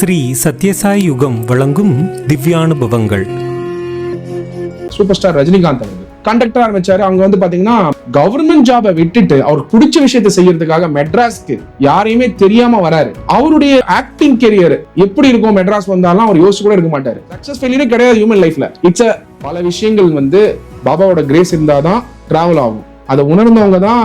ஸ்ரீ சத்யசாய் யுகம் வழங்கும் திவ்யானுபவங்கள். Super star Rajinikanth அவர்கள். கண்டக்டர் ஆரம்பிச்சாரு அவங்க வந்து பாத்தீங்கன்னா கவர்மெண்ட் ஜாபை விட்டுட்டு அவருக்கு பிடிச்ச விஷயத்தை செய்யறதுக்காக மெட்ராஸ்க்கு யாரையுமே தெரியாம வராரு. அவருடைய ஆக்டிங் கெரியர் எப்படி இருக்கும் மெட்ராஸ் வந்தாலும் அவர் யோசிச்சு கூட இருக்க மாட்டாரு. சக்சஸ் ஃபெயிலியரே கிடையாது ஹியூமன் லைஃப்ல இட்ஸ் பல விஷயங்கள் வந்து பாபாவோட கிரேஸ் இருந்தாதான் டிராவல் ஆகும். அதை உணர்ந்தவங்க தான்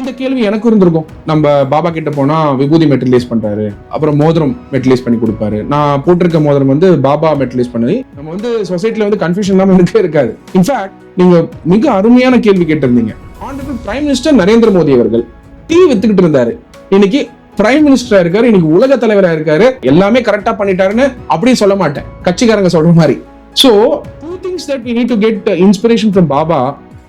இந்த கேள்வி எனக்கு இருந்திருக்கும். நம்ம பாபா கிட்ட போனா விபூதி மெட்டலைஸ் பண்றாரு. அப்புறம் மோதிரம் மெட்டலைஸ் பண்ணி கொடுப்பாரு. நான் போட்டிருக்க மோதிரம் வந்து பாபா மெட்டலைஸ் பண்ணி நம்ம வந்து சொசைட்டில வந்து கன்ஃபியூஷன் இல்லாம இருக்கவே இருக்காது. இன்ஃபேக்ட் நீங்க மிக அருமையான கேள்வி கேட்டிருந்தீங்க. ஆண்டர் பிரைம் மினிஸ்டர் நரேந்திர மோடி அவர்கள் டீ வித்துக்கிட்டு இருந்தாரு. இன்னைக்கு பிரைம் மினிஸ்டரா இருக்காரு இன்னைக்கு உலக தலைவரா இருக்காரு. எல்லாமே கரெக்டா பண்ணிட்டாருன்னு அப்படியே சொல்ல மாட்டேன். கட்சிக்காரங்க சொல்ற மாதிரி. So two things that we need to get inspiration from Baba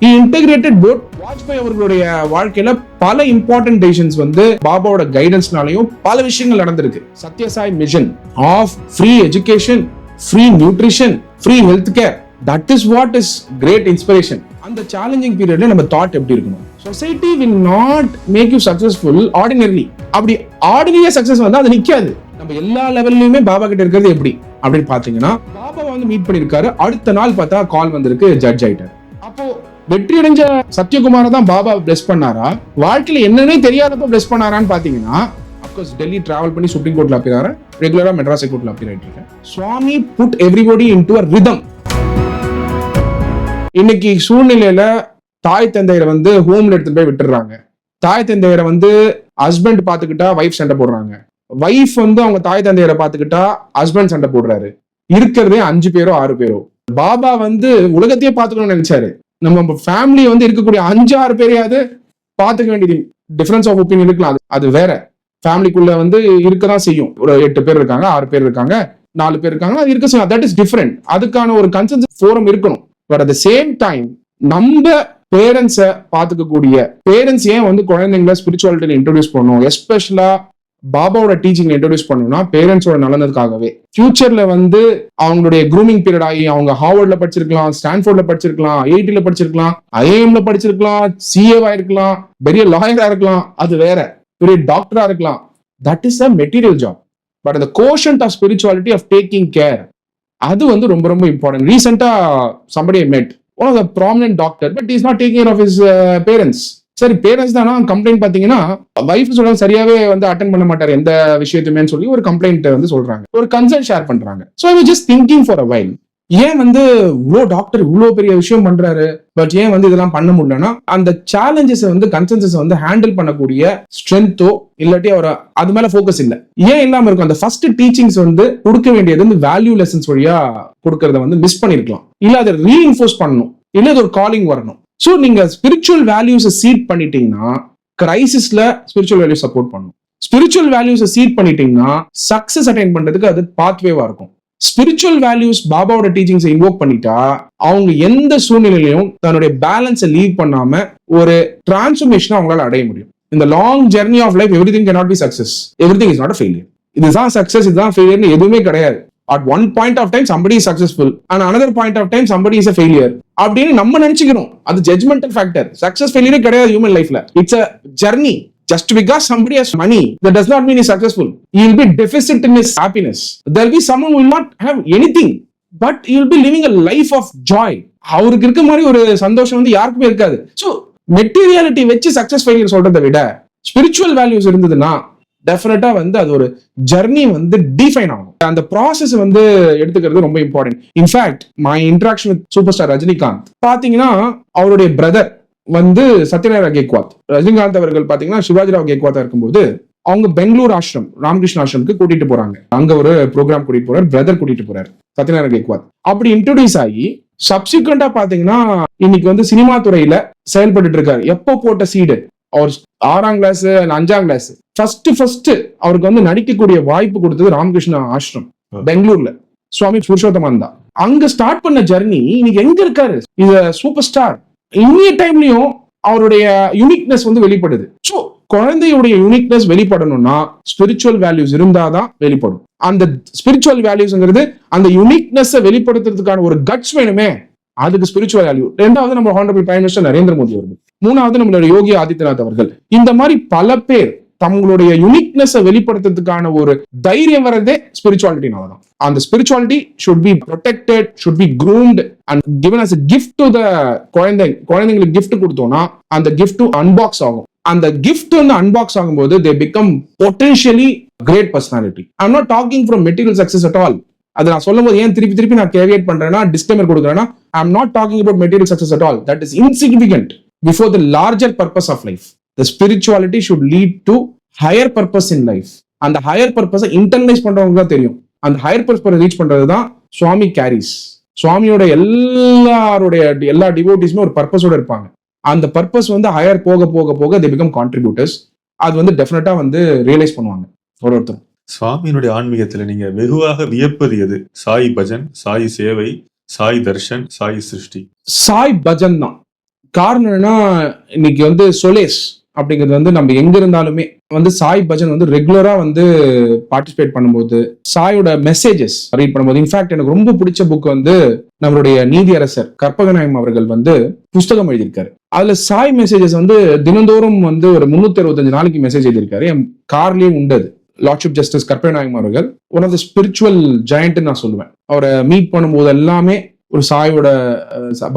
integrated board Vajpayee அவர்களுடைய வாழ்க்கையில பல இம்பார்ட்டன்ட் டெசிஷன்ஸ் வந்து பாபாவோட கைடன்ஸ்னாலையும் பல விஷயங்கள் நடந்திருக்கு. Sathya Sai mission of free education free nutrition free health care that is what is great inspiration அந்த challenging பீரியட்ல நம்ம தாட் எப்படி இருக்கணும்? Society will not make you successful ordinary அப்படி ஆர்டினரியா சக்சஸ் வந்தா அது நிக்காது. நம்ம எல்லா லெவல்லையுமே பாபா கிட்ட இருக்கிறது எப்படி? அப்படின்னு பாத்தீங்கன்னா பாபா வந்து மீட் பண்ணிருக்காரு அடுத்த நாள் பார்த்தா கால் வந்திருக்கு ஜட்ஜ் ஆயிட்டார். அப்போ வெற்றி அடைஞ்ச சத்யகுமார தான் பாபா பிளஸ் பண்ணாரா? வாழ்க்கையில என்னன்னே தெரியாதப்ப பிளஸ் பண்ணாரான்னு பாத்தீங்கன்னா அப்கோர்ஸ் டெல்லி டிராவல் பண்ணி சுப்ரீம் கோர்ட்ல அப்பியர் ஆகிறேன் ரெகுலரா மெட்ராஸ் கோர்ட்ல அப்பியர் ஆயிட்டு இருக்கேன். Swami put everybody into rhythm இன்னைக்கு சூழ்நிலையில தாய் தந்தையரை வந்து ஹோம்ல எடுத்துட்டு போய் விட்டுறாங்க தாய் தந்தையரை வந்து ஹஸ்பண்ட் பாத்துக்கிட்டா ஒய்ஃப் சண்டை போடுறாங்க. ஒய்ஃப் வந்து அவங்க தாய் தந்தையரை பாத்துக்கிட்டா ஹஸ்பண்ட் சண்டை போடுறாரு. இருக்கிறதே அஞ்சு பேரோ ஆறு பேரோ. பாபா வந்து உலகத்தையே பாத்துக்கணும்னு நினைச்சாரு. நம்ம ஃபேமிலி வந்து இருக்கக்கூடிய அஞ்சு ஆறு பேரையாவது பார்த்துக்க வேண்டியது. டிஃபரன்ஸ் ஆஃப் ஒப்பீனியன் இருக்கலாம் அது- அது வேற. ஃபேமிலிக்குள்ள வந்து இருக்கதான் செய்யும். ஒரு எட்டு பேர் இருக்காங்க ஆறு பேர் இருக்காங்க நாலு பேர் இருக்காங்க அது இருக்க செய்யும். தட் இஸ் டிஃப்ரெண்ட் அதுக்கான ஒரு கன்சன்ஸ் ஃபோரம் இருக்கணும். பட் அட் சேம் டைம் நம்ம பேரண்ட்ஸை பார்த்துக்கக்கூடிய பேரண்ட்ஸ் ஏன் வந்து குழந்தைங்களை ஸ்பிரிச்சுவாலிட்டியில் இன்ட்ரடியூஸ் பண்ணணும்? எஸ்பெஷலா பாபாவோட டீச்சிங் இன்ட்ரடியூஸ் பண்ணணும்னா பேரண்ட்ஸோட நலனுக்காகவே. ஃபியூச்சர்ல வந்து அவங்களுடைய க்ரூமிங் பீரியட் ஆகி அவங்க ஹார்வர்ட்ல படிச்சிருக்கலாம் ஸ்டான்ஃபோர்ட்ல படிச்சிருக்கலாம் ஐஐடியில படிச்சிருக்கலாம் ஐஏஎம்ல படிச்சிருக்கலாம் சிஏவா இருக்கலாம் பெரிய லாயரா இருக்கலாம் அது வேற. பெரிய டாக்டரா இருக்கலாம். That is a material job but அந்த quotient of spirituality of taking care அது வந்து ரொம்ப ரொம்ப இம்பார்ட்டன்ட் ரீசெண்டா somebody met one of the prominent doctor but is not taking of is parents சரி பேரண்ட்ஸ் தானா? கம்ப்ளைண்ட் பாத்தீங்கன்னா வைஃப் சொல்றாங்க சரியாவே வந்து அட்டன் பண்ண மாட்டார். எந்த விஷயத்துமே சொல்லி ஒரு கம்ப்ளைண்ட் வந்து சொல்றாங்க. ஒரு கன்சர்ன் ஷேர் பண்றாங்க. So I just thinking for a while ஏன் வந்து இவ்வளோ டாக்டர் இவ்வளோ பெரிய விஷயம் பண்றாரு? பட் ஏன் வந்து இதெல்லாம் பண்ண முடியலன்னா அந்த சேலஞ்சஸை வந்து கன்சென்சஸை வந்து ஹேண்டில் பண்ணக்கூடிய ஸ்ட்ரென்த்தோ இல்லாட்டி அவர் அது மேல ஃபோக்கஸ் இல்லை. ஏன் இல்லாம இருக்கும்? அந்த ஃபர்ஸ்ட் டீச்சிங்ஸ் வந்து கொடுக்க வேண்டியது வந்து வேல்யூ லெசன்ஸ் வழியா கொடுக்கறத வந்து மிஸ் பண்ணிருக்கலாம். இல்ல அதை ரீஇன்ஃபோர்ஸ் பண்ணணும். இல்ல அது ஒரு காலிங் வரணும். ஸோ நீங்க ஸ்பிரிச்சுவல் வேல்யூஸை சீட் பண்ணிட்டீங்கன்னா கிரைசிஸ்ல ஸ்பிரிச்சுவல் வேல்யூ சப்போர்ட் பண்ணும். ஸ்பிரிச்சுவல் வேல்யூஸை சீட் பண்ணிட்டீங்கன்னா சக்சஸ் அட்டைன் பண்றதுக்கு அது பாத்வேவா இருக்கும். ஸ்பிரிச்சுவல் வேல்யூஸ் பாபாவோட டீச்சிங்ஸை இன்வோக் பண்ணிட்டா அவங்க எந்த சூழ்நிலையிலையும் தன்னுடைய பேலன்ஸை லீவ் பண்ணாம ஒரு டிரான்ஸ்ஃபர்மேஷனை அவங்களால அடைய முடியும். இந்த long journey of life everything cannot be success everything is not failure இதுதான் சக்சஸ் இதுதான் ஃபெயிலியர்னு எதுவுமே கிடையாது. At one point of time somebody is successful and another point of time somebody is failure அப்படின்னு நம்ம நினைச்சுக்கிறோம். அது ஜட்மெண்டல் ஃபேக்டர் சக்சஸ் ஃபெயிலியரே கிடையாது human லைஃப்ல it's a journey just because somebody has money that does not mean he's successful. He will be deficit in his happiness. There will be someone who will not have anything but he be living a life of joy. அவருக்கு இருக்க மாதிரி ஒரு சந்தோஷம் வந்து யாருக்குமே இருக்காது. So materiality வச்சு success failure சொல்றதை விட ஸ்பிரிச்சுவல் வேல்யூஸ் இருந்ததுன்னா டெஃபினட்டா வந்து அது ஒரு ஜர்னி வந்து டிஃபைன் ஆகும் அந்த ப்ராசஸ் வந்து எடுத்துக்கிறது ரொம்ப important in fact my interaction with super star Rajinikanth பாத்தீங்கன்னா அவருடைய பிரதர் வந்து சத்யநாராயண கேக்வாத். ரஜினிகாந்த் அவர்கள் பாத்தீங்கன்னா சிவாஜிராவ் கேக்வாத்தா இருக்கும்போது அவங்க பெங்களூர் ஆசிரம் ராமகிருஷ்ண ஆசிரமுக்கு கூட்டிட்டு போறாங்க. அங்க ஒரு ப்ரோக்ராம் கூட்டிட்டு போறாரு பிரதர் கூட்டிட்டு போறாரு சத்யநாராயண கேக்வாத். அப்படி இன்ட்ரோடியூஸ் ஆகி சப்சிக்வெண்டா பாத்தீங்கன்னா இன்னைக்கு வந்து சினிமா துறையில செயல்பட்டு இருக்காரு. எப்போ போட்ட சீடு அவர் ஆறாம் கிளாஸ் அஞ்சாம் கிளாஸ் ஃபர்ஸ்ட் ஃபர்ஸ்ட் அவருக்கு வந்து நடிக்கக்கூடிய வாய்ப்பு கொடுத்தது ராமகிருஷ்ணா ஆசிரம் பெங்களூர்ல. சுவாமி புருஷோத்தமன் தான். அங்க ஸ்டார்ட் பண்ண ஜர்னி இன்னைக்கு எங்க இருக்காரு? இது சூப்பர் ஸ்டார் இன்னிய டைம்லயும் அவருடைய யூனிக்னஸ் வந்து வெளிப்படுது. ஸோ குழந்தையுடைய யூனிக்னஸ் வெளிப்படணும்னா ஸ்பிரிச்சுவல் வேல்யூஸ் இருந்தாதான் வெளிப்படும். அந்த ஸ்பிரிச்சுவல் வேல்யூஸ்ங்கிறது அந்த யூனிக்னஸ் வெளிப்படுத்துறதுக்கான ஒரு கட்ஸ் வேணுமே அதுக்கு ஸ்பிரிச்சுவல் வேல்யூ ரெண்டாவது நம்ம honourable prime minister Narendra Modi அவர்கள். மூணாவது நம்மளோட யோகி ஆதித்யநாத் அவர்கள். இந்த மாதிரி பல பேர் தங்களுடைய யுனிக்னஸை வெளிப்படுத்துறதுக்கான ஒரு தைரியம் வரதே ஸ்பிரிச்சுவாலிட்டினால தான் அந்த spirituality should be protected should be groomed and given as gift to the குழந்தை குழந்தைங்களுக்கு கிஃப்ட் கொடுத்தோம்னா அந்த கிஃப்ட் அன்பாக்ஸ் ஆகும். அந்த கிஃப்ட் வந்து அன்பாக்ஸ் ஆகும்போது they become potentially great personality I'm not talking from material success at all அது நான் சொல்லும்போது ஏன் திருப்பி திருப்பி நான் கேவியேட் பண்றேன்னா டிஸ்கிளைமர் கொடுக்குறேன்னா I am not talking about material success at all that is insignificant before the larger purpose of life the spirituality should lead to higher purpose in life அந்த ஹையர் பர்பஸை இன்டர்னலைஸ் பண்றவங்க தான் தெரியும். அந்த higher purpose reach பண்றது தான் சுவாமி carries சுவாமியோட எல்லாருடைய எல்லா டிவோட்டிஸுமே ஒரு பர்பஸோட இருப்பாங்க. அந்த பர்பஸ் வந்து ஹையர் போக போக போக தே பிகம் கான்ட்ரிபியூட்டர்ஸ் அது வந்து டெஃபினட்டா வந்து ரியலைஸ் பண்ணுவாங்க ஒரு ஒருத்தரும். சுவாமியினுடைய ஆன்மீகத்துல நீங்க வெகுவாக வியப்பது எது? சாய் பஜன் சாய் சேவை சாய் தர்ஷன் சாய் சிருஷ்டி. சாய் பஜன் தான். காரணம் என்னன்னா இன்னைக்கு வந்து சொலேஸ். அப்படிங்கிறது வந்து நம்ம எங்க இருந்தாலுமே வந்து சாய் பஜன் வந்து ரெகுலரா வந்து பார்ட்டிசிபேட் பண்ணும்போது சாயோட மெசேஜஸ் ரீட் பண்ணும்போது இன்ஃபேக்ட் எனக்கு ரொம்ப பிடிச்ச புக் வந்து நம்மளுடைய நீதியரசர் கற்பகநாயம் அவர்கள் வந்து புஸ்தகம் எழுதியிருக்காரு. அதுல சாய் மெசேஜஸ் வந்து தினந்தோறும் வந்து ஒரு முன்னூத்தி அறுபத்தஞ்சு நாளைக்கு மெசேஜ் எழுதியிருக்காரு. என் கார்லயே உண்டது. லார்ட்ஷிப் ஜஸ்டிஸ் கற்பகநாயகம் அவர்கள் ஒன் ஆஃப் த ஸ்பிரிச்சுவல் ஜாயிண்ட்னு நான் சொல்லுவேன். அவரை மீட் பண்ணும்போது எல்லாமே ஒரு சாயோட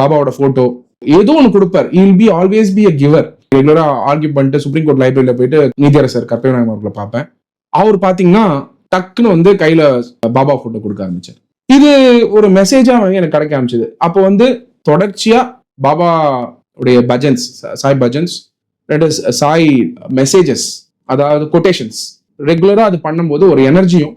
பாபாவோட போட்டோ ஏதோ ஒன்று கொடுப்பார். I'll be always be a giver ரெகுலரா ஆர்கியூ பண்ணிட்டு சுப்ரீம் கோர்ட் லைப்ரரியில போயிட்டு நீதியரசர் கற்பகநாயகம் அவர்களை பார்ப்பேன். அவர் பாத்தீங்கன்னா டக்குன்னு வந்து கையில பாபா போட்டோ கொடுக்க ஆரம்பிச்சார். இது ஒரு மெசேஜா வந்து எனக்கு கிடைக்க ஆரம்பிச்சது. அப்போ வந்து தொடர்ச்சியா பாபா உடைய பஜன்ஸ் சாய் பஜன்ஸ் சாய் மெசேஜஸ் அதாவது கொட்டேஷன்ஸ் ரெகுலராக அது பண்ணும்போது ஒரு எனர்ஜியும்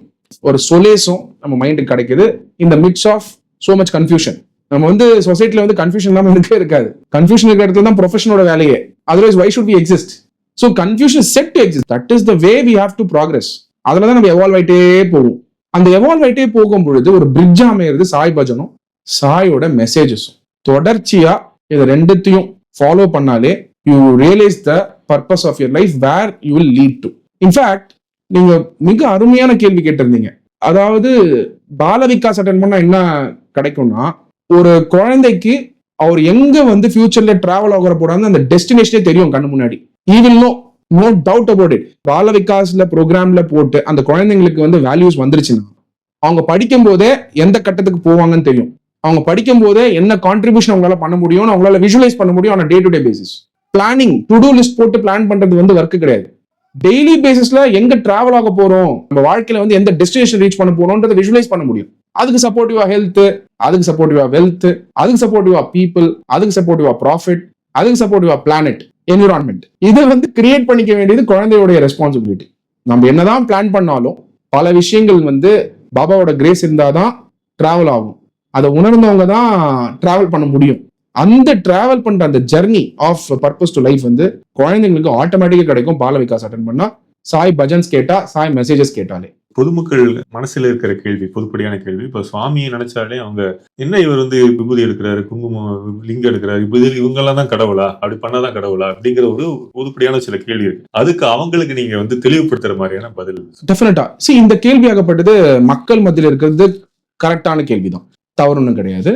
ஒரு சொலேஸும் நம்ம மைண்டுக்கு கிடைக்குது. இந்த midst of so much confusion நம்ம வந்து சொசைட்டில வந்து கன்ஃபியூஷன் இல்லாமல் இருக்கவே இருக்காது. கன்ஃபியூஷன் இருக்கிற இடத்துல தான் ப்ரொஃபஷனோட வேலையே. Otherwise why should we exist so confusion set to exist that is the way we have to progress அதில் தான் நம்ம எவால்வ் ஆயிட்டே போவோம். அந்த எவால்வ் ஆயிட்டே போகும் பொழுது ஒரு பிரிட்ஜ் அமையிறது சாய் பஜனும் சாயோட மெசேஜஸும் தொடர்ச்சியா இதை ரெண்டுத்தையும் ஃபாலோ பண்ணாலே you realise the purpose of your life where you will lead to in fact நீங்க மிக அருமையான கேள்வி கேட்டிருந்தீங்க. அதாவது பால விகாஸ் அட்டன் பண்ணா என்ன கிடைக்கும்னா ஒரு குழந்தைக்கு அவர் எங்க வந்து ஃபியூச்சர்ல டிராவல் ஆகிற போறாங்க அந்த டெஸ்டினேஷனே தெரியும் கண்ணு முன்னாடி. Evil no no doubt about it Bala விகாஸ்ல ப்ரோக்ராம்ல போட்டு அந்த குழந்தைங்களுக்கு வந்து வேல்யூஸ் வந்துருச்சுன்னா அவங்க படிக்கும் போதே எந்த கட்டத்துக்கு போவாங்கன்னு தெரியும். அவங்க படிக்கும் போதே என்ன கான்ட்ரிபியூஷன் அவங்களால பண்ண முடியும்னு அவங்களால விஷுவலைஸ் பண்ண முடியும் ஆன day to day basis planning to do list போட்டு பிளான் பண்றது வந்து ஒர்க் கிடையாது. டெய்லி பேசிஸ்ல எங்க டிராவல் ஆக போறோம் நம்ம வாழ்க்கையில வந்து எந்த டெஸ்டினேஷன் ரீச் பண்ண போறோம்ன்றத விஷுவலைஸ் பண்ண முடியும். அதுக்கு சப்போர்ட்டிவா ஹெல்த் அதுக்கு சப்போர்ட்டிவா வெல்த் அதுக்கு சப்போர்ட்டிவா பீப்புள் அதுக்கு சப்போர்ட்டிவா ப்ராஃபிட் அதுக்கு சப்போர்ட்டிவா பிளானட் என்விரான்மெண்ட் இதை வந்து கிரியேட் பண்ணிக்க வேண்டியது குழந்தையுடைய ரெஸ்பான்சிபிலிட்டி நம்ம என்னதான் பிளான் பண்ணாலும் பல விஷயங்கள் வந்து பாபாவோட கிரேஸ் இருந்தால் தான் ட்ராவல் ஆகும். அதை உணர்ந்தவங்க தான் ட்ராவல் பண்ண முடியும். அந்த ட்ராவல் பண்ற அந்த journey of purpose to life வந்து குழந்தைங்களுக்கு ஆட்டோமேட்டிக்காக கிடைக்கும். பால விகாஸ் அட்டன் பண்ணா சாய் பஜன்ஸ் கேட்டா சாய் மெசேஜஸ் கேட்டாலே. பொதுமக்கள் மனசுல இருக்கிற கேள்வி பொதுப்படியான கேள்வி. இப்ப சுவாமியை நினைச்சாலே அவங்க என்ன இவர் வந்து விபூதி எடுக்கிறாரு குங்குமம் லிங்கம் எடுக்கிறாரு? இப்ப இவங்க தான் கடவுளா? அப்படி பண்ணாதான் கடவுளா? அப்படிங்கிற ஒரு பொதுப்படியான சில கேள்வி இருக்கு. அதுக்கு அவங்களுக்கு நீங்க வந்து தெளிவுபடுத்துற மாதிரியான பதில் டெஃபினட்டா சி இந்த கேள்வியாகப்பட்டது மக்கள் மத்தியில் இருக்கிறது கரெக்டான கேள்விதான். தவறு ஒன்றும் கிடையாது.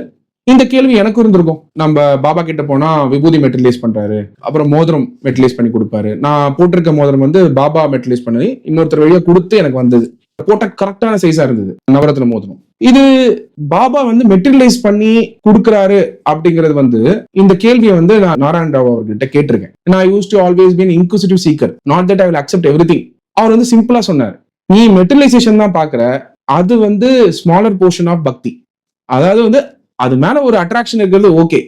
இந்த கேள்வி எனக்கு இருந்திருக்கும். நம்ம பாபா கிட்ட போனா விபூதி மெட்டலைஸ் பண்றாரு. அப்புறம் மோதிரம் மெட்டலைஸ் பண்ணி கொடுப்பாரு. நான் போட்டிருக்க மோதிரம் வந்து பாபா மெட்டலைஸ் பண்ணி இன்னொருத்தர் வழியா கொடுத்து எனக்கு வந்தது. போட்ட கரெக்டான சைஸா இருந்தது. நவரத்ன மோதிரம். இது பாபா வந்து மெட்டீரியலைஸ் பண்ணி கொடுக்கறாரு அப்படிங்கிறது வந்து இந்த கேள்வியை வந்து நான் நாராயண ராவ் அவர்கிட்ட கேட்டிருக்கேன். நான் use to always been inquisitive seeker not that I will accept every அவர் வந்து சிம்பிளா சொன்னார். நீ மெட்டலைசேஷன் தான் பாக்குற அது வந்து ஸ்மாலர் போர்ஷன் ஆஃப் பக்தி அதாவது வந்து அது மேல ஒரு அட்ராக்ஷன் இருக்கிறது ஓகே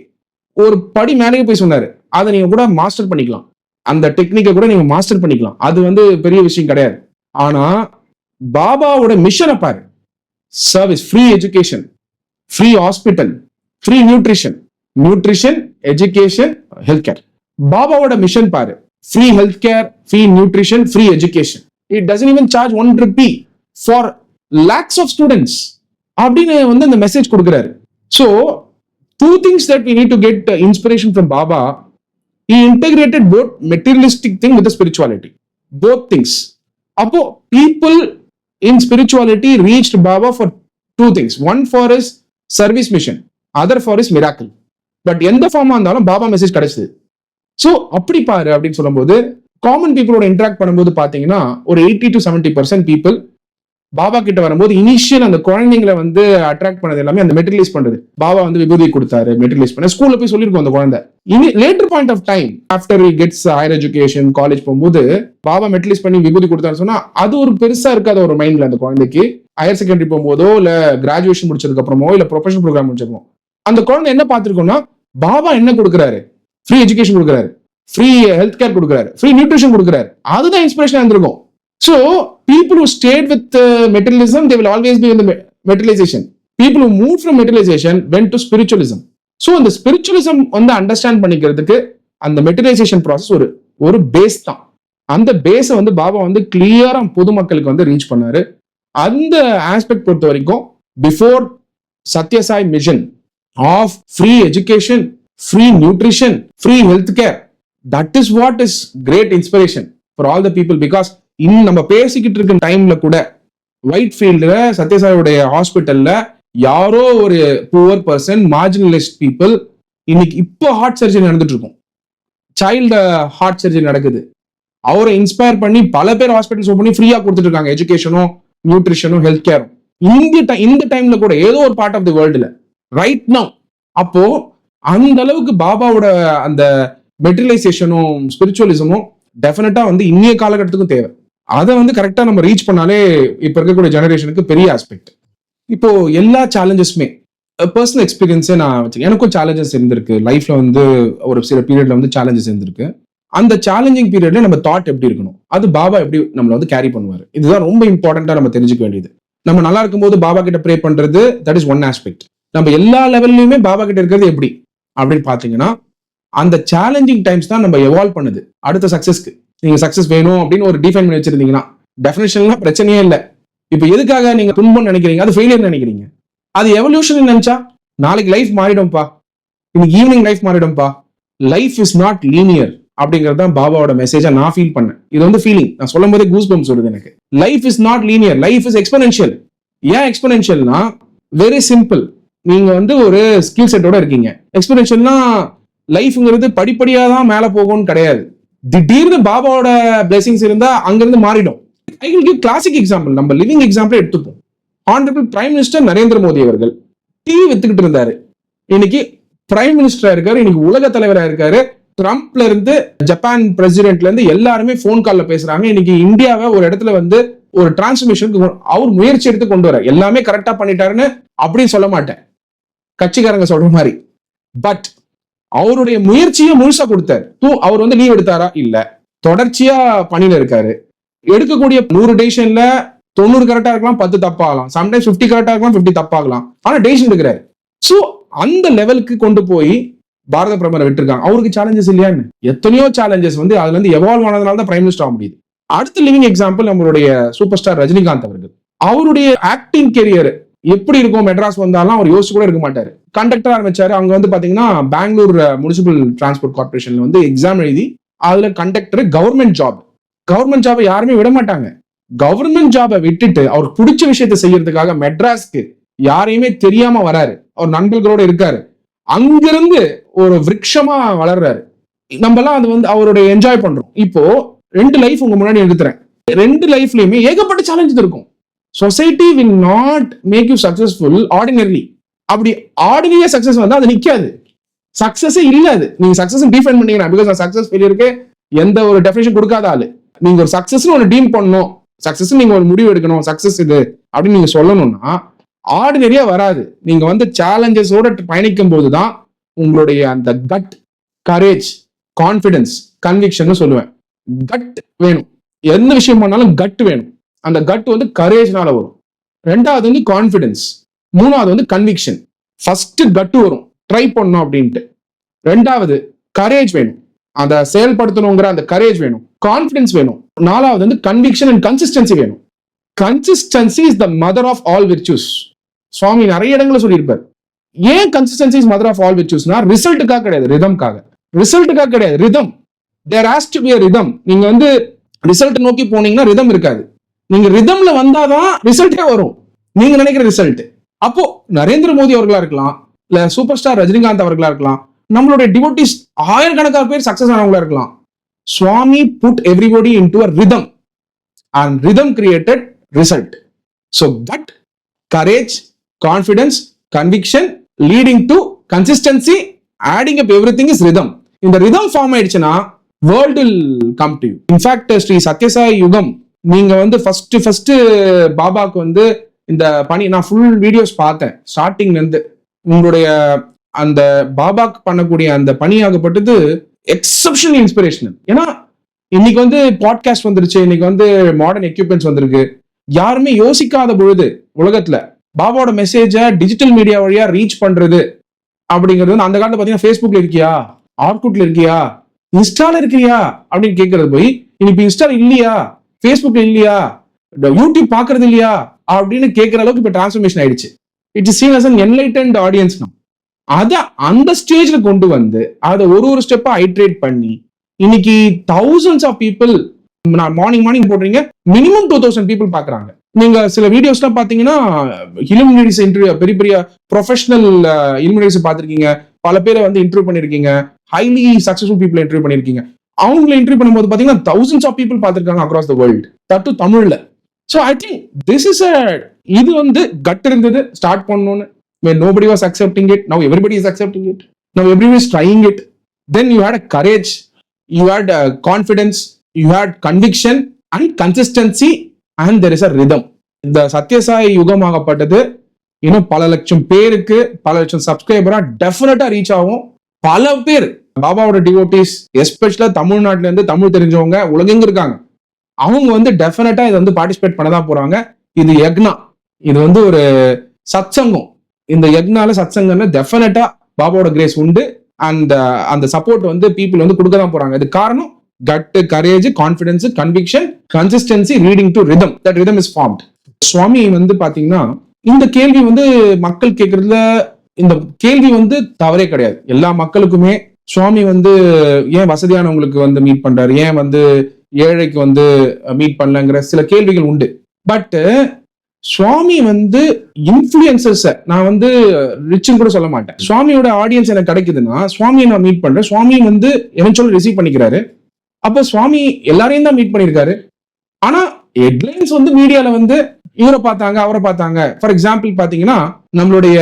ஒரு படி மேலேயே போய் சொன்னாரு. அதை நீங்க கூட மாஸ்டர் பண்ணிக்கலாம். அந்த டெக்னிக்கை கூட நீங்க மாஸ்டர் பண்ணிக்கலாம். அது வந்து பெரிய விஷயம் கிடையாது. ஆனா பாபாவோட மிஷனை பாரு. Service free education free hospital free nutrition nutrition education health care பாபாவோட மிஷன் பாரு. Free health care free nutrition free education it doesn't even charge one rupee for lakhs of students அப்படின்னு வந்து இந்த மெசேஜ் கொடுக்குறாரு. So two things that we need to get inspiration from Baba E integrated both materialistic thing with spirituality both things அப்போ people in spirituality reached baba for two things. One for his service mission other for his miracle. But எந்த ஃபார்மா இருந்தாலும் Baba message கிடைச்சது. So அப்படி பாரு அப்படின்னு சொல்லும்போது common பீப்புளோட இன்டராக்ட் பண்ணும்போது பாத்தீங்கன்னா ஒரு eighty to seventy percent people Baba கிட்ட வரும்போது இனிஷியல் அந்த குழந்தைங்களை வந்து அட்ராக்ட் பண்ணது எல்லாமே அந்த மெட்டீரியலைஸ் பண்றது. பாபா வந்து விபூதி கொடுத்தாரு மெட்டீரியலைஸ் பண்ண. ஸ்கூல்ல போய் சொல்லியிருக்கோம் அந்த குழந்தை. இனி later point of time after gets higher education college போகும்போது பாபா மெட்டலைஸ் பண்ணி விபூதி கொடுத்தாருன்னு சொன்னா அது ஒரு பெருசா இருக்காது ஒரு மைண்ட்ல அந்த குழந்தைக்கு. ஹையர் செகண்டரி போகும்போதோ இல்ல கிராஜுவேஷன் முடிச்சதுக்கு அப்புறமோ இல்ல ப்ரொஃபஷனல் ப்ரோக்ராம் முடிச்சிருக்கோம் அந்த குழந்தை என்ன பார்த்துருக்கோம்னா பாபா என்ன கொடுக்குறாரு? ஃப்ரீ எஜுகேஷன் கொடுக்குறாரு. ஃப்ரீ ஹெல்த் கேர் கொடுக்குறாரு. ஃப்ரீ நியூட்ரிஷன் கொடுக்குறாரு. அதுதான் இன்ஸ்பிரேஷன் இருந்திருக்கும். So people who stayed with uh, materialism they will always be in the me- materialization. People who moved from materialization went to spiritualism. So அந்த spiritualism வந்து understand பண்ணிக்கிறதுக்கு அந்த materialisation process ஒரு ஒரு base தான். அந்த பேஸை வந்து பாபா வந்து கிளியரா பொதுமக்களுக்கு வந்து ரீச் பண்ணாரு. அந்த ஆஸ்பெக்ட் பொறுத்த வரைக்கும் before Sathya Sai mission of free education free nutrition free health care that is what is great inspiration for all the people because in நம்ம பேசிக்கிட்டு இருக்க டைம்ல கூட ஒயிட் ஃபீல்டுல சத்யசாயோடைய ஹாஸ்பிட்டல்ல யாரோ ஒரு புவர் பர்சன் மார்ஜினலிஸ்ட் பீப்புள் இன்னைக்கு இப்போ ஹார்ட் சர்ஜரி நடந்துட்டு இருக்கும். சைல்டு ஹார்ட் சர்ஜரி நடக்குது. அவரை இன்ஸ்பயர் பண்ணி பல பேர் ஹாஸ்பிட்டல்ஸ் ஓப்பன் பண்ணி ஃப்ரீயா கொடுத்துட்டு இருக்காங்க. எஜுகேஷனும் நியூட்ரிஷனும் ஹெல்த் கேரும் இந்த ti- இந்த டைம்ல கூட ஏதோ ஒரு பார்ட் ஆஃப் தி வேர்ல்டுல ரைட் நவ் அப்போ அந்த அளவுக்கு பாபாவோட அந்த மெட்ரிலைசேஷனும் ஸ்பிரிச்சுவலிசமும் டெஃபினட்டா வந்து இன்னைய காலகட்டத்துக்கும் தேவை. அதை வந்து கரெக்டாக நம்ம ரீச் பண்ணாலே இப்போ இருக்கக்கூடிய ஜெனரேஷனுக்கு பெரிய ஆஸ்பெக்ட் இப்போ எல்லா சேலஞ்சஸுமே பர்சனல் எக்ஸ்பீரியன்ஸே நான் வச்சுக்கேன். எனக்கும் சேலஞ்சஸ் இருந்திருக்கு. லைஃப்ல வந்து ஒரு சில பீரியட்ல வந்து சேலஞ்சஸ் இருந்திருக்கு. அந்த சேலஞ்சிங் பீரியட்ல நம்ம தாட் எப்படி இருக்கணும்? அது பாபா எப்படி நம்மளை வந்து கேரி பண்ணுவார்? இதுதான் ரொம்ப இம்பார்ட்டண்டா நம்ம தெரிஞ்சுக்க வேண்டியது. நம்ம நல்லா இருக்கும்போது பாபா கிட்ட ப்ரே பண்றது தட் இஸ் ஒன் ஆஸ்பெக்ட் நம்ம எல்லா லெவல்லையுமே பாபா கிட்ட இருக்கிறது எப்படி? அப்படின்னு பாத்தீங்கன்னா அந்த சேலஞ்சிங் டைம்ஸ் தான் நம்ம எவால்வ் பண்ணுது. அடுத்த சக்சஸ்க்கு நீங்க சக்சஸ் வேணும் அப்படின்னு ஒரு டிஃபைன் பண்ணி வச்சிருந்தீங்கன்னா டெஃபினேஷன்லாம் பிரச்சனையே இல்லை. இப்போ எதுக்காக நீங்க துன்பம் நினைக்கிறீங்க? அது ஃபெயிலியர் நினைக்கிறீங்க. அது எவல்யூஷன் நினைச்சா நாளைக்கு லைஃப் மாறிடும்பா இன்னைக்கு ஈவினிங் லைஃப் மாறிடும்பா லைஃப் இஸ் நாட் லீனியர் அப்படிங்கிறது தான் பாபாவோட மெசேஜா நான் ஃபீல் பண்ணேன். இது வந்து ஃபீலிங் நான் சொல்லும் போதே கூஸ் பம்ஸ் வருது எனக்கு. Life is not linear life is exponential ஏன் எக்ஸ்பெனென்ஷியல்னா வெரி சிம்பிள் நீங்க வந்து ஒரு ஸ்கில் செட்டோட இருக்கீங்க. எக்ஸ்பெனென்ஷியல்னா லைஃப்ங்கிறது படிப்படியாக தான் மேலே போகும்னு கிடையாது. திடீர்னு பாபாவோட பிளெஸிங்ஸ் இருந்தா அங்கிருந்து மாறிடும். I will give classic example நம்ம லிவிங் எக்ஸாம்பிள் எடுத்துப்போம். Honourable prime minister Narendra Modi அவர்கள் டிவி வித்துக்கிட்டு இருந்தாரு. இன்னைக்கு பிரைம் மினிஸ்டரா இருக்காரு இன்னைக்கு உலக தலைவரா இருக்காரு. ட்ரம்ப்ல இருந்து ஜப்பான் பிரசிடென்ட்ல இருந்து எல்லாருமே ஃபோன் கால்ல பேசுறாங்க. இன்னைக்கு இந்தியாவை ஒரு இடத்துல வந்து ஒரு டிரான்ஸ்மிஷனுக்கு அவர் முயற்சி எடுத்து கொண்டு வர எல்லாமே கரெக்டா பண்ணிட்டாருன்னு அப்படின்னு சொல்ல மாட்டேன். கட்சிக்காரங்க சொல்ற மாதிரி. பட் அவருடைய முயற்சியை முழுசா கொடுத்தாரு. தூ அவர் வந்து லீவ் எடுத்தாரா? இல்ல. தொடர்ச்சியா பணியில இருக்காரு. எடுக்கக்கூடிய நூறு டெசிஷன்ல தொண்ணூறு கரெக்டா இருக்கலாம் பத்து தப்பாகலாம். சம்டைம்ஸ் 50 கரெக்டா இருக்கலாம் 50 தப்பாகலாம். ஆனா டெசிஷன் எடுக்கிறாரு. சோ அந்த லெவலுக்கு கொண்டு போய் பாரத பிரதமரை விட்டுருக்காங்க. அவருக்கு சேலஞ்சஸ் இல்லையான்னு? எத்தனையோ சேலஞ்சஸ் வந்து அதுல இருந்து எவால்வ் ஆனதுனால தான் பிரைம் மினிஸ்டர் ஆக முடியுது. அடுத்த லிவிங் எக்ஸாம்பிள் நம்மளுடைய சூப்பர் ஸ்டார் ரஜினிகாந்த் அவர்கள். அவருடைய ஆக்டிங் கெரியர் எப்படி இருக்கும் மெட்ராஸ் வந்தாலும் அவர் யோசிச்சு கூட இருக்க மாட்டாரு. கண்டக்டர் ஆரம்பிச்சாரு. அங்க வந்து பாத்தீங்கன்னா பெங்களூர் முனிசிபல் டிரான்ஸ்போர்ட் கார்பரேஷன்ல வந்து எக்ஸாம் எழுதி அதுல கண்டக்டர் கவர்மெண்ட் ஜாப் கவர்மெண்ட் ஜாபை யாருமே விட மாட்டாங்க. கவர்மெண்ட் ஜாபை விட்டுட்டு அவருக்கு பிடிச்ச விஷயத்தை செய்யறதுக்காக மெட்ராஸ்க்கு யாரையுமே தெரியாம வராரு. அவர் நண்பர்களோட இருக்காரு. அங்கிருந்து ஒரு விரக்ஷமா வளர்றாரு. நம்ம எல்லாம் அது வந்து அவருடைய என்ஜாய் பண்றோம். இப்போ ரெண்டு லைஃப் உங்க முன்னாடி எடுத்துறேன் ரெண்டு லைஃப்லயுமே ஏகப்பட்ட சேலஞ்சஸ் இருக்கும். Society will not make you successful ordinary அப்படி ஆர்டினரியா சக்சஸ் வந்தா அது நிக்காது. சக்சஸே இல்ல அது. நீங்க சக்சஸ் டிஃபைன் பண்ணீங்கன்னா பிகாஸ் சக்சஸ் ஃபெயிலியருக்கு எந்த ஒரு டெஃபினேஷன் கொடுக்காத ஆளு. நீங்க ஒரு சக்சஸ்னு ஒன்று டீம் பண்ணணும். சக்சஸ் நீங்க ஒரு முடிவு எடுக்கணும். சக்சஸ் இது அப்படின்னு நீங்க சொல்லணும்னா ஆர்டினரியா வராது. நீங்க வந்து சேலஞ்சஸோட பயணிக்கும் போதுதான் உங்களுடைய அந்த கட் கரேஜ் கான்ஃபிடன்ஸ் கன்விக்ஷன் சொல்லுவேன். கட் வேணும். எந்த விஷயம் பண்ணாலும் கட் வேணும். அந்த கட் வந்து கரேஜ்னால வரும். ரெண்டாவது வந்து கான்ஃபிடென்ஸ் மூணாவது வந்து கன்விக்ஷன் ஃபர்ஸ்ட் கட்டு வரும். ட்ரை பண்ணும் அப்படின்ட்டு. ரெண்டாவது கரேஜ் வேணும். அதை செயல்படுத்தணுங்கிற அந்த கரேஜ் வேணும். கான்ஃபிடன்ஸ் வேணும். நாலாவது வந்து கன்விக்ஷன் அண்ட் கன்சிஸ்டன்சி வேணும். Consistency is the mother of all virtues Swami நிறைய இடங்களில் சொல்லியிருப்பார். ஏன் consistency is mother of all விர்ச்சூஸ்னா ரிசல்ட்டுக்காக கிடையாது ரிதம்காக ரிசல்ட்டுக்காக கிடையாது rhythm there has to be rhythm நீங்க வந்து ரிசல்ட் நோக்கி போனீங்கன்னா ரிதம் இருக்காது. நீங்க ரிதம்ல வந்தாதான் ரிசல்ட்டே வரும். நீங்க நினைக்கிற ரிசல்ட் அப்போ நரேந்திர மோடி அவர்களா இருக்கலாம் இல்ல சூப்பர் ஸ்டார் ரஜினிகாந்த் அவர்களா இருக்கலாம் நம்மளுடைய டிவோட்டிஸ் ஆயிரக்கணக்கான பேர் சக்சஸ் ஆனவங்களா இருக்கலாம். Swami put everybody into a rhythm and rhythm created result so gut courage confidence conviction leading to consistency adding up everything is rhythm இந்த ரிதம் ஃபார்ம் ஆயிடுச்சுன்னா world come to you in fact Shri Sathya Sai Yugam நீங்க வந்து first first பாபாக்கு வந்து இந்த பணி நான் full videos பார்த்தேன் ஸ்டார்டிங்ல இருந்து உங்களுடைய அந்த பாபாக்கு பண்ணக்கூடிய அந்த பணியாகப்பட்டது எக்ஸப்ஷனல் இன்ஸ்பிரேஷனல் ஏன்னா இன்னைக்கு வந்து பாட்காஸ்ட் வந்துருச்சு இன்னைக்கு வந்து மாடர்ன் எக்யூப்மெண்ட்ஸ் வந்திருக்கு. யாருமே யோசிக்காத பொழுது உலகத்துல பாபாவோட மெசேஜை டிஜிட்டல் மீடியா வழியா ரீச் பண்றது அப்படிங்கிறது வந்து அந்த காலத்துல பாத்தீங்கன்னா ஃபேஸ்புக்ல இருக்கியா? ஆர்குட்ல இருக்கியா? இன்ஸ்டால இருக்கிறியா அப்படின்னு கேட்கறது போய் இன்னைக்கு இன்ஸ்டால இல்லையா? ஃபேஸ்புக் இல்லையா? இந்த யூடியூப் பாக்குறது இல்லையா? அப்படின்னு கேட்கற அளவுக்கு இப்ப டிரான்ஸ்ஃபர்மேஷன் ஆயிடுச்சு. It is seen as an enlightened audience நம்ம அதை அந்த ஸ்டேஜ்ல கொண்டு வந்து அதை ஒரு ஒரு ஸ்டெப்பா ஹைட்ரேட் பண்ணி இன்னைக்கு தௌசண்ட்ஸ் ஆஃப் பீப்புள் நான் மார்னிங் மார்னிங் போடுறீங்க மினிமம் டூ தௌசண்ட் பீப்புள் பாக்குறாங்க நீங்க சில வீடியோஸ்லாம் பாத்தீங்கன்னா இலுமினேட்டிஸ் இன்டர்வியூ பெரிய பெரிய ப்ரொஃபஷனல் இலுமினேட்டிஸ் பார்த்துருக்கீங்க. பல பேரை வந்து இன்டர்வியூ பண்ணிருக்கீங்க. ஹைலி சக்சஸ்ஃபுல் பீப்புள் இன்டர்வியூ பண்ணிருக்கீங்க. அவங்கள என்ட்ரி பண்ணும்போது பார்த்தீங்கன்னா தௌசண்ட்ஸ் ஆஃப் பீப்புள் பார்த்துருக்காங்க அக்ராஸ் த வேர்ல்டு தட்டு தமிழ்ல so I think this is a இது வந்து கட் இருந்தது ஸ்டார்ட் பண்ணணும்னு nobody was accepting it now everybody is accepting it now every is trying it then you had a courage you had confidence you had conviction and consistency and there is a rhythm இந்த சத்யசாய் யுகமாகப்பட்டது இன்னும் பல லட்சம் பேருக்கு பல லட்சம் சப்ஸ்கிரைபரா டெஃபினட்டா reach ஆகும் பல பேர் பாபாவோட டிவோட்டிஸ் எஸ்பெஷலா தமிழ்நாட்டுல இருந்து தமிழ் தெரிஞ்சவங்க உலகெங்க இருக்காங்க. அவங்க வந்து டெஃபினட்டா இதை வந்து பார்ட்டிசிபேட் பண்ண தான் போறாங்க. இது யக்னா. இது வந்து ஒரு சத்சங்கம். இந்த யக்னால சத்சங்கம்ல டெஃபினட்டா பாபாவோட கிரேஸ் உண்டு. அண்ட் uh, அந்த சப்போர்ட் வந்து பீப்புள் வந்து கொடுக்க தான் போறாங்க. இது காரணம் gut courage confidence conviction consistency leading to rhythm that rhythm is formed Swami வந்து பாத்தீங்கன்னா இந்த கேள்வி வந்து மக்கள் கேட்கறதுல இந்த கேள்வி வந்து தவறே கிடையாது. எல்லா மக்களுக்குமே சுவாமி வந்து ஏன் வசதியானவங்களுக்கு வந்து மீட் பண்றாரு? ஏன் வந்து ஏழைக்கு வந்து மீட் பண்ணலங்கிற சில கேள்விகள் உண்டு. பட்டு சுவாமி வந்து இன்ஃபுளுசர்ஸ நான் வந்து ரிச்சுன்னு கூட சொல்ல மாட்டேன். சுவாமியோட ஆடியன்ஸ் எனக்கு கிடைக்குதுன்னா சுவாமியை நான் மீட் பண்றேன். சுவாமி வந்து எவென்ச்சுவல் ரிசீவ் பண்ணிக்கிறாரு. அப்ப சுவாமி எல்லாரையும் தான் மீட் பண்ணியிருக்காரு. ஆனா ஹெட்லைன்ஸ் வந்து மீடியால வந்து இவரை பார்த்தாங்க அவரை பார்த்தாங்க. ஃபார் எக்ஸாம்பிள் பாத்தீங்கன்னா நம்மளுடைய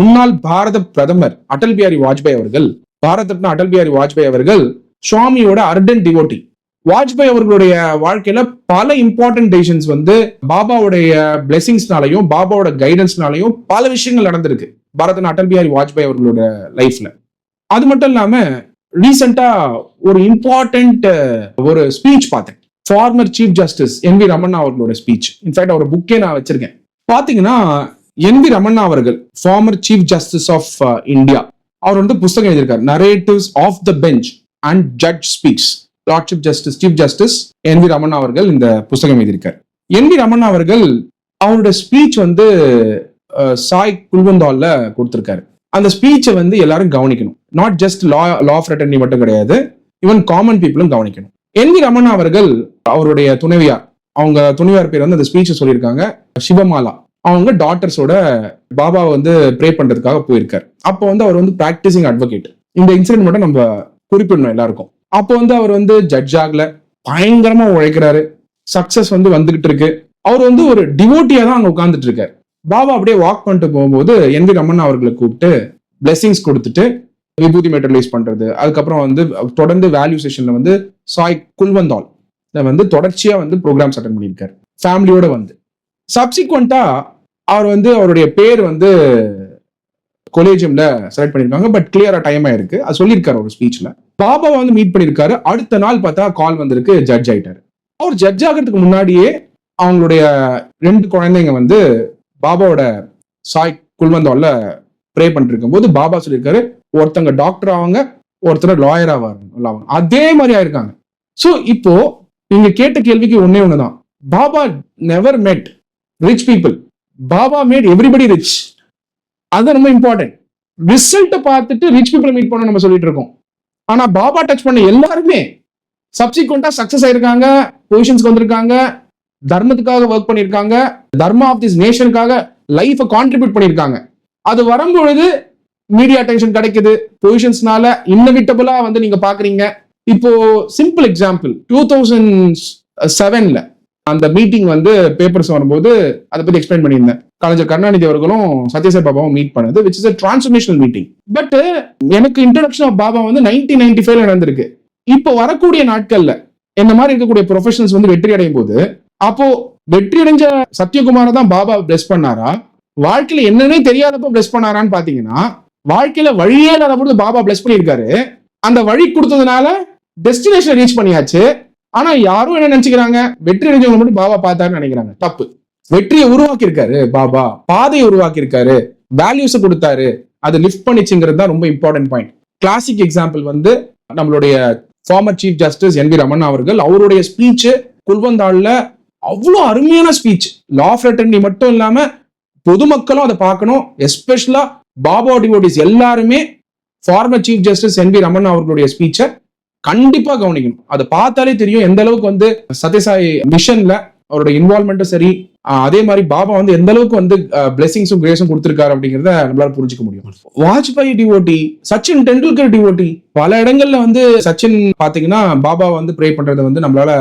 முன்னாள் பாரத பிரதமர் அடல் பிஹாரி வாஜ்பாய் அவர்கள் பாரத் ரத்னா அடல் பிஹாரி வாஜ்பாய் அவர்கள் சுவாமியோட அர்டன் டிவோட்டி வாஜ்பாய் அவர்களுடைய வாழ்க்கையில பல இம்பார்ட்டன்ட் டெசிஷன்ஸ் வந்து பாபாவுடைய பிளெஸிங்ஸ்னாலையும் பாபாவோட கைடன்ஸ்னாலையும் பல விஷயங்கள் நடந்திருக்கு பாரத் அடல் பிஹாரி வாஜ்பாய் அவர்களோட லைஃப்ல அது மட்டும் இல்லாம ரீசெண்டா ஒரு இம்பார்ட்டன்ட் ஒரு ஸ்பீச் பார்த்தேன். Former chief justice N V Ramana அவர்களோட ஸ்பீச் இன்ஃபேக்ட் அவர் புக்கே நான் வச்சிருக்கேன். பாத்தீங்கன்னா என் வி ரமண்ணா அவர்கள் former chief justice of India அவர் வந்து புஸ்தகம் எழுதியிருக்கார். Narratives of the bench and judge speaks lordship justice chief justice N V Ramana அவர்கள் இந்த புஸ்தகம் எழுதியிருக்கார். என் வி ரமணா அவர்கள் அவரோட ஸ்பீச் வந்து சாய் குல்வந்தால்ல கொடுத்திருக்காரு. அந்த ஸ்பீச்சை வந்து எல்லாரும் கவனிக்கணும். Not just law law of eternity மட்டும் கிடையாது ஈவன் காமன் பீப்புளும் கவனிக்கணும். என் வி ரமணா அவர்கள் அவருடைய துணைவியார் அவங்க துணைவியார் பேர் வந்து அந்த ஸ்பீச்சை சொல்லியிருக்காங்க. சிவமாலா. அவங்க டாட்டர்ஸோட பாபா வந்து ப்ரே பண்றதுக்காக போயிருக்காரு. அப்போ வந்து அவர் வந்து பிராக்டிசிங் அட்வொகேட் இந்த இன்சிடென்ட் மட்டும் நம்ம குறிப்பிடணும் எல்லாருக்கும். அப்போ வந்து அவர் வந்து ஜட்ஜ் ஆகல. பயங்கரமா உழைக்கிறாரு. சக்சஸ் வந்து வந்துகிட்டு இருக்கு. அவர் வந்து ஒரு டிவோட்டியா தான் அங்க உட்கார்ந்துட்டு இருக்காரு. பாபா அப்படியே வாக் பண்ணிட்டு போகும்போது என் வி ரமன் அவர்களை கூப்பிட்டு பிளெஸிங்ஸ் கொடுத்துட்டு விபூதி மெட்டலைஸ் பண்றது. அதுக்கப்புறம் வந்து தொடர்ந்து வேல்யூ செஷன்ல வந்து சாய் குல்வந்தால் வந்து தொடர்ச்சியா வந்து ப்ரோக்ராம்ஸ் அட்டன் பண்ணியிருக்காரு. ஃபேமிலியோட வந்து. சப்சிக்வெண்டா அவர் வந்து அவருடைய பேர் வந்து கொலேஜியம்ல செலக்ட் பண்ணியிருக்காங்க பட் கிளியரா டைம் ஆயிருக்கு. அது சொல்லியிருக்காரு ஒரு ஸ்பீச்ல பாபாவை வந்து மீட் பண்ணியிருக்காரு அடுத்த நாள் பார்த்தா கால் வந்திருக்கு ஜட்ஜ் ஆயிட்டாரு. அவர் ஜட்ஜ் ஆகிறதுக்கு முன்னாடியே அவங்களுடைய ரெண்டு குழந்தைங்க வந்து பாபாவோட சாய் குல்வந்தால ப்ரே பண்ணிட்டு இருக்கும்போது பாபா சொல்லியிருக்காரு ஒருத்தங்க டாக்டர் ஆவாங்க ஒருத்தர் லாயர் ஆவாங்க. அதே மாதிரி ஆயிருக்காங்க. ஸோ இப்போ நீங்க கேட்ட கேள்விக்கு ஒன்னே ஒண்ணுதான். Baba never met rich people Baba made everybody rich அது ரொம்ப இம்பார்ட்டன்ட் ரிசல்ட்டை பார்த்துட்டு ரிச் பீப்புளை மீட் பண்ண நம்ம சொல்லிட்டு இருக்கோம். ஆனா பாபா டச் பண்ண எல்லாருமே சப்சிக்வெண்டா சக்சஸ் ஆயிருக்காங்க பொசிஷன்ஸ்க்கு வந்திருக்காங்க தர்மத்துக்காக ஒர்க் பண்ணியிருக்காங்க தர்மா ஆஃப் திஸ் நேஷனுக்காக லைஃபை கான்ட்ரிபியூட் பண்ணியிருக்காங்க. அது வரும்பொழுது மீடியா அட்டென்ஷன் கிடைக்குது. பொசிஷன்ஸ்னால இன்னவிட்டபிளா வந்து நீங்க பாக்குறீங்க இப்போ சிம்பிள் எக்ஸாம்பிள் டூ தௌசண்ட் செவன்ல அந்த மீட்டிங் வந்து பேப்பர்ஸ் வரும்போது அதை பத்தி எக்ஸ்பிளைன் பண்ணியிருந்தேன். கலைஞர் கருணாநிதி அவர்களும் சத்யசாய் பாபாவும் மீட் பண்ணது which is a meeting but எனக்கு இன்ட்ரடக்ஷன் ஆஃப் பாபா வந்து நைன்டீன் நைன்டி ஃபைவ்ல நடந்திருக்கு. இப்போ வரக்கூடிய நாட்கள்ல இந்த மாதிரி இருக்கக்கூடிய ப்ரொஃபஷனல்ஸ் வந்து வெற்றி அடையும் போது அப்போ வெற்றி அடைஞ்ச சத்யகுமார தான் பாபா பிளஸ் பண்ணாரா? வாழ்க்கையில என்னன்னே தெரியாதப்ப பிளஸ் பண்ணாரான்னு பாத்தீங்கன்னா வாழ்க்கையில வழியே இல்லாத பொழுது பாபா பிளஸ் பண்ணியிருக்காரு. அந்த வழி கொடுத்ததுனால டெஸ்டினேஷன் ரீச் பண்ணியாச்சு. ஆனா யாரும் என்ன நினைச்சுக்கிறாங்க? வெற்றி அடைஞ்சவங்க மட்டும் பாபா பார்த்தாருன்னு நினைக்கிறாங்க. தப்பு. வெற்றியை உருவாக்கி இருக்காரு பாபா. பாதையை உருவாக்கி இருக்காரு வேல்யூஸ் கொடுத்தாரு. அதை லிஃப்ட் பண்ணிச்சுங்கிறது தான் ரொம்ப இம்பார்ட்டன்ட் பாயிண்ட் கிளாசிக் எக்ஸாம்பிள் வந்து நம்மளுடைய former chief justice N V Ramana அவர்கள் அவருடைய ஸ்பீச் குல்வந்தாள்ல அவ்வளோ அருமையான ஸ்பீச் லா ஆஃப் ரெட்டர்னி மட்டும் இல்லாம பொதுமக்களும் அதை பார்க்கணும். எஸ்பெஷலா பாபா டிவோட்டிஸ் எல்லாருமே former chief justice N V Ramana அவர்களுடைய ஸ்பீச்சை கண்டிப்பா கவனிக்கணும். அதை பார்த்தாலே தெரியும் எந்த அளவுக்கு வந்து சத்யசாய் மிஷன்ல அவரோட இன்வால்மெண்ட்டும் சரி அதே மாதிரி பாபா வந்து எந்த அளவுக்கு வந்து பிளெஸிங்ஸும் கிரேஸும் கொடுத்திருக்காரு அப்படிங்கிறத நம்மளால புரிஞ்சுக்க முடியும். வாஜ்பாய் டிஓடி சச்சின் டெண்டுல்கர் டிஓட்டி பல இடங்கள்ல வந்து சச்சின் பாத்தீங்கன்னா பாபா வந்து ப்ரே பண்றதை வந்து நம்மளால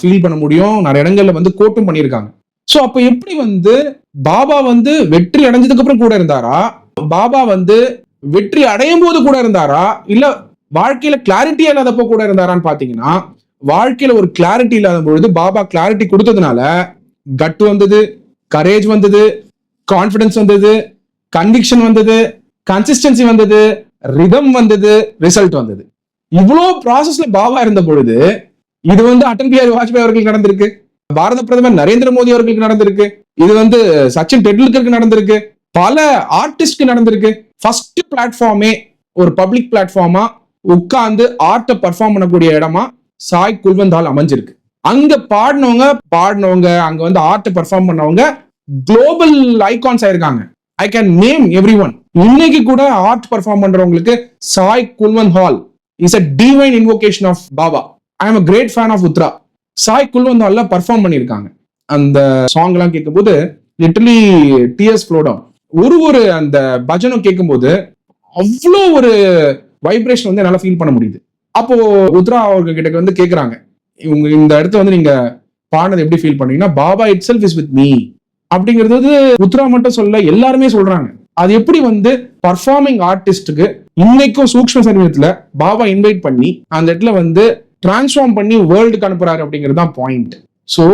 ஃபீல் பண்ண முடியும். நிறைய இடங்கள்ல வந்து கோட்டும் பண்ணியிருக்காங்க. ஸோ அப்ப எப்படி வந்து பாபா வந்து வெற்றி அடைஞ்சதுக்கு அப்புறம் கூட இருந்தாரா? பாபா வந்து வெற்றி அடையும் போது கூட இருந்தாரா? இல்ல வாழ்க்கையில கிளாரிட்டி இல்லாதப்போ கூட இருந்தாரான்னு பாத்தீங்கன்னா வாழ்க்கையில ஒரு கிளாரிட்டி இல்லாத பொழுது பாபா கிளாரிட்டி கொடுத்ததுனால கட் வந்தது கரேஜ் வந்தது கான்பிடன்ஸ் வந்தது கன்விக்ஷன் வந்தது கன்சிஸ்டன்சி வந்தது ரிதம் வந்தது ரிசல்ட் வந்தது. இவ்வளோ ப்ராசஸ்ல பாபா இருந்த பொழுது இது வந்து அடல் பிஹாரி வாஜ்பாய் அவர்களுக்கு நடந்திருக்கு பாரத பிரதமர் நரேந்திர மோடி அவர்களுக்கு நடந்திருக்கு இது வந்து சச்சின் டெண்டுல்கருக்கு நடந்திருக்கு பல ஆர்டிஸ்ட்க்கு நடந்திருக்கு. ஃபர்ஸ்ட் பிளாட்ஃபார்மே ஒரு பப்ளிக் பிளாட்ஃபார்மா உட்கார்ந்து ஆர்ட்டை பர்ஃபார்ம் பண்ணக்கூடிய இடமா சாய் குல்வந்தால் அமைஞ்சிருக்கு. அங்க பாடினவங்க பாடினவங்க அங்க வந்து ஆர்ட் பர்ஃபார்ம் பண்ணவங்க குளோபல் ஐகான்ஸ் ஆயிருக்காங்க. I can name every one இன்னைக்கு கூட ஆர்ட் பர்ஃபார்ம் பண்றவங்களுக்கு Sai Kulwant hall is a divine invocation of Baba I am a great fan of Uthra Sai Kulwant ஹால்ல பர்ஃபார்ம் பண்ணியிருக்காங்க. அந்த சாங் எல்லாம் கேட்கும்போது லிட்டலி டிஎஸ் ஃப்ளோ ஒரு ஒரு அந்த பஜனும் கேட்கும்போது அவ்வளோ ஒரு வைப்ரேஷன் வந்து என்னால் ஃபீல் பண்ண முடியுது. அப்போ உத்ரா அவர்கள் கிட்ட வந்து கேட்குறாங்க இவங்க இந்த இடத்த வந்து நீங்க பாடினது எப்படி ஃபீல் பண்ணீங்கன்னா Baba itself is with me அப்படிங்கிறது வந்து உத்ரா மட்டும் சொல்ல எல்லாருமே சொல்றாங்க. அது எப்படி வந்து பர்ஃபார்மிங் ஆர்டிஸ்டுக்கு இன்னைக்கும் சூக்ஷ்ம சரீரத்துல பாபா இன்வைட் பண்ணி அந்த இடத்துல வந்து டிரான்ஸ்ஃபார்ம் பண்ணி வேர்ல்டுக்கு அனுப்புறாரு அப்படிங்கிறது தான் point so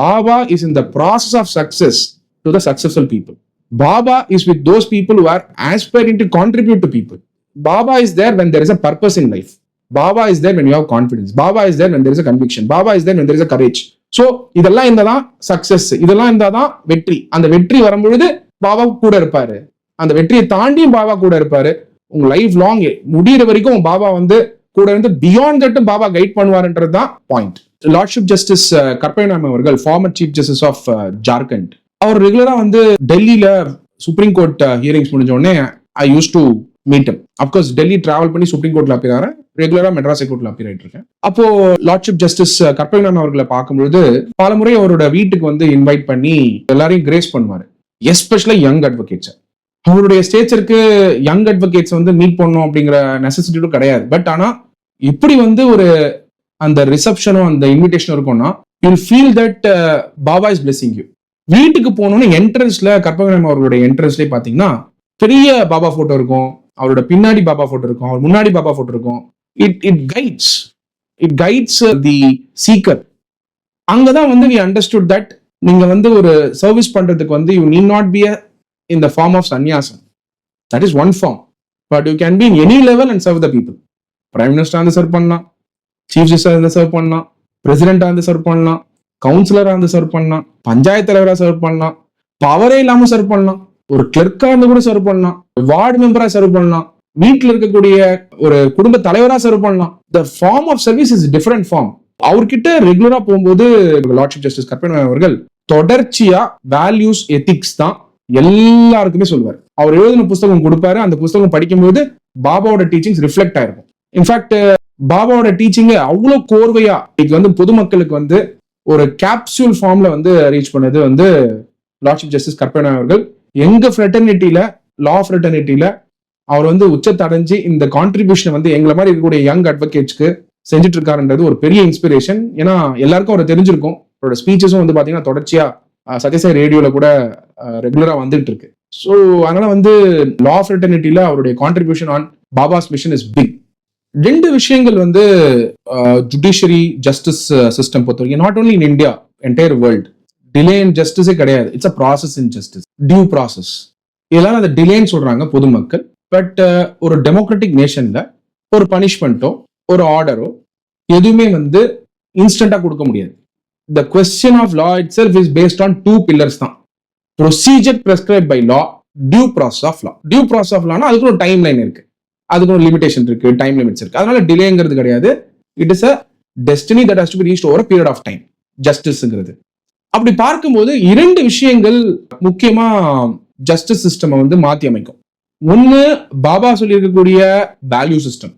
Baba is in the process of success to the successful people Baba is with those people who are aspiring to contribute to people Baba is there when there is a purpose in life Baba is there when you have confidence Baba is there when there is a conviction Baba is there when there is a courage so இதெல்லாம் இருந்தாதான் success இதெல்லாம் இருந்தாதான் வெற்றி. அந்த வெற்றி வரும்பொழுது பாபா கூட இருப்பாரு. அந்த வெற்றியை தாண்டியும் பாபா கூட இருப்பாரு. உங்க லைஃப் லாங் முடியிற வரைக்கும் உங்க பாபா வந்து கூட இருந்து பியாண்ட் தட்டும் பாபா கைட் பண்ணுவாருன்றது தான் uh, பாயிண்ட் லார்ட்ஷிப் ஜஸ்டிஸ் கற்பைநாம் அவர்கள் former chief justice of Jharkhand அவர் ரெகுலரா வந்து டெல்லியில சுப்ரீம் கோர்ட் ஹியரிங்ஸ் முடிஞ்ச உடனே I use to meet him of course Delhi travel பண்ணி சுப்ரீம் கோர்ட்ல அப்பியர் ஆகிறேன் ரெகுலரா மெட்ராஸ் கோர்ட்ல அப்பியர் ஆயிட்டு இருக்கேன். அப்போ லார்ட்ஷிப் ஜஸ்டிஸ் கற்பகநாதன் அவர்களை பார்க்கும்பொழுது பல முறை அவரோட வீட்டுக்கு வந்து இன்வைட் பண்ணி எல்லாரையும் கிரேஸ் பண்ணுவாரு. எஸ்பெஷலா யங் அட்வொகேட்ஸ் அவருடைய ஸ்டேச்சருக்கு யங் அட்வொகேட்ஸ் வந்து மீட் பண்ணும் அப்படிங்கிற நெசசிட்டியும் கிடையாது. பட் ஆனா இப்படி வந்து ஒரு அந்த ரிசப்ஷனும் அந்த இன்விடேஷனும் இருக்கும்னா you feel that Baba is blessing you வீட்டுக்கு போகணும்னு என்ட்ரன்ஸ்ல கற்பகநாதன் அவர்களுடைய என்ட்ரன்ஸ்லேயே பாத்தீங்கன்னா பெரிய பாபா போட்டோ இருக்கும். அவரோட பின்னாடி பாபா போட்டோ இருக்கும் அவர் முன்னாடி பாபா போட்டோ இருக்கும். It it guides it guides the seeker அங்கதான் வந்து வி அண்டர்ஸ்டுட் தட் நீங்க வந்து ஒரு சர்வீஸ் பண்றதுக்கு வந்து you need not be in the form of சன்னியாசம் that is one form but you can be in any level and serve the people prime மினிஸ்டராக இருந்து சர்வ் பண்ணலாம். சீஃப் ஜஸ்டிஸாக இருந்து சர்வ் பண்ணலாம். பிரசிடென்டா இருந்து சர்வ் பண்ணலாம். கவுன்சிலரா இருந்து சர்வ் பண்ணலாம். பஞ்சாயத்து தலைவரா சர்வ் பண்ணலாம். பவரே இல்லாம சர்வ் பண்ணலாம். ஒரு கிளர்க்கா இருந்து கூட சர்வ் பண்ணலாம். வார்டு மெம்பரா சர்வ் பண்ணலாம். வீட்டில் இருக்கக்கூடிய ஒரு குடும்ப தலைவரா சர்வ் பண்ணலாம். The form of service is different form அவர்கிட்ட ரெகுலரா போகும்போது லார்ட்ஷிப் ஜஸ்டிஸ் கற்பனை அவர்கள் தொடர்ச்சியா வேல்யூஸ் எத்திக்ஸ் தான் எல்லாருக்குமே சொல்லுவார். அவர் எழுதின புஸ்தகம் கொடுப்பாரு. அந்த புஸ்தகம் படிக்கும்போது பாபாவோட டீச்சிங்ஸ் ரிஃப்ளெக்ட் ஆயிருக்கும். இன்ஃபேக்ட் பாபாவோட டீச்சிங் அவ்வளோ கோர்வையா இது வந்து பொதுமக்களுக்கு வந்து ஒரு கேப்சூல் ஃபார்ம்ல வந்து ரீச் பண்ணது வந்து லார்ட்ஷிப் ஜஸ்டிஸ் கற்பனை அவர்கள். எங்க ஃப்ரெட்டர்னிட்டியில லா ஃப்ரெட்டர்னிட்டியில அவர் வந்து உச்சத்தடைஞ்சு இந்த கான்ட்ரிபியூஷன் வந்து எங்களை மாதிரி இருக்கக்கூடிய யங் அட்வொகேட்ஸ்க்கு செஞ்சுட்டு இருக்காருன்றது ஒரு பெரிய இன்ஸ்பிரேஷன் ஏன்னா எல்லாருக்கும் அவரை தெரிஞ்சிருக்கும். அவரோட ஸ்பீச்சஸும் வந்து பாத்தீங்கன்னா தொடர்ச்சியா சத்யசாய் ரேடியோல கூட ரெகுலரா வந்துட்டு இருக்கு ஸோ அதனால வந்து லா ஆஃப் ரிட்டர்னிட்டியில அவருடைய contribution on Baba's mission is big ரெண்டு விஷயங்கள் வந்து ஜுடிஷியரி ஜஸ்டிஸ் சிஸ்டம் பொறுத்த வரைக்கும் not only in India entire world delay in ஜஸ்டிஸே கிடையாது. It's a process in justice due process இதெல்லாம் அந்த டிலேன்னு சொல்றாங்க பொதுமக்கள். பட் uh, ஒரு டெமோக்ராட்டிக் நேஷன்ல ஒரு பனிஷ்மெண்ட்டோ ஒரு ஆர்டரோ எதுவுமே வந்து இன்ஸ்டண்டா கொடுக்க முடியாது. The question of law itself is based on two pillars தான் procedure prescribe by law due process of law due process of Lana அதுக்கு ஒரு டைம் லைன் இருக்கு. அதுக்கு ஒரு லிமிடேஷன் இருக்கு டைம் லிமிட்ஸ் இருக்கு. அதனால டிலேங்கிறது கிடையாது. It is a destiny that has to be reach over period of time ஜஸ்டிஸ்ங்கிறது அப்படி பார்க்கும்போது இரண்டு விஷயங்கள் முக்கியமா ஜஸ்டிஸ் சிஸ்டம் வந்து மாற்றி அமைக்கும். ஒன்று பாபா சொல்லியிருக்கக்கூடிய வேல்யூ சிஸ்டம்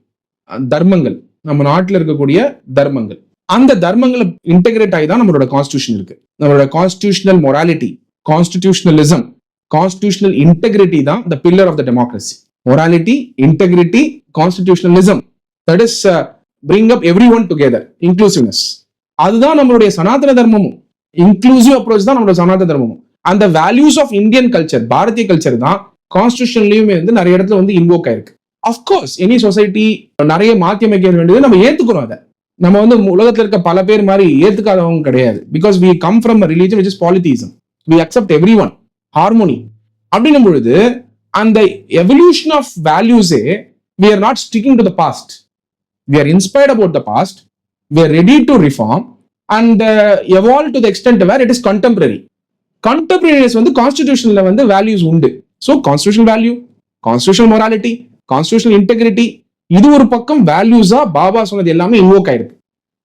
தர்மங்கள் நம்ம நாட்டில் இருக்கக்கூடிய தர்மங்கள். அந்த தர்மங்களை இன்டெகிரேட் ஆகி தான் நம்மளோட கான்ஸ்டியூஷன் இருக்கு. நம்மளோட constitutional morality constitutionalism constitutional integrity தான் the pillar of the democracy morality integrity constitutionalism that is bring up every one together inclusiveness அதுதான் நம்மளுடைய சனாதன தர்மமும். இன்க்ளூசிவ் அப்ரோச் தான் நம்மளோட சனாதன தர்மமும். அந்த values of Indian culture Bharatiya culture தான் கான்ஸ்டியூஷன்லயுமே வந்து நிறைய இடத்துல வந்து இன்வோக் ஆயிருக்கு. அஃப்கோர்ஸ் எனி சொசைட்டி நிறைய மாற்றி அமைக்க வேண்டியது நம்ம ஏத்துக்கிறோம் அதை. நம்ம வந்து உலகத்துல இருக்க பல பேர் மாதிரி ஏத்துக்காதவங்க கிடையாது. Because we come from religion which is polytheism we accept every one harmony அப்படின்னும் பொழுது அந்த evolution of வேல்யூஸே we are not sticking to the past we are inspired about the past we are ready to reform and evolve to the extent where it is contemporary contemporaries வந்து கான்ஸ்டிடியூஷன்ல வந்து values உண்டு. So constitution value constitution morality constitution integrity இது ஒரு பக்கம் வேல்யூஸா பாபா சொன்னது எல்லாமே இன்வோக் ஆயிருக்கு.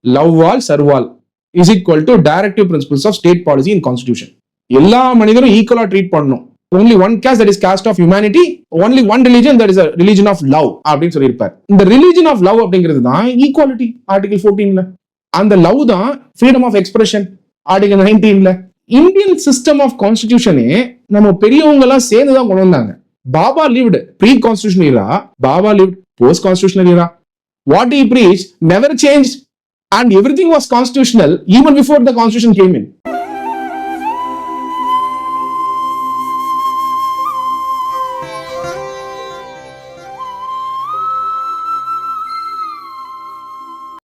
Love all serve all is equal to directive principles of state policy in constitution எல்லா மனிதரும் ஈக்குவலா ட்ரீட் பண்ணணும். Only one caste that is caste of humanity only one religion that is religion of love அப்படின்னு சொல்லியிருப்பார். இந்த religion of love அப்படிங்கிறது தான் equality article ஃபோர்டீன்ல அந்த லவ் தான் ஃப்ரீடம் ஆஃப் எக்ஸ்பிரஷன் ஆர்டிகல் நைன்டீன்ல இந்தியன் சிஸ்டம் ஆஃப் கான்ஸ்டிடியூஷனே நம்ம பெரியவங்க எல்லாம் சேர்ந்து தான் கொண்டு வந்தாங்க. Baba lived pre constitution era Baba lived post constitutional era what he never change and every thing was constitutional even before the constitution came in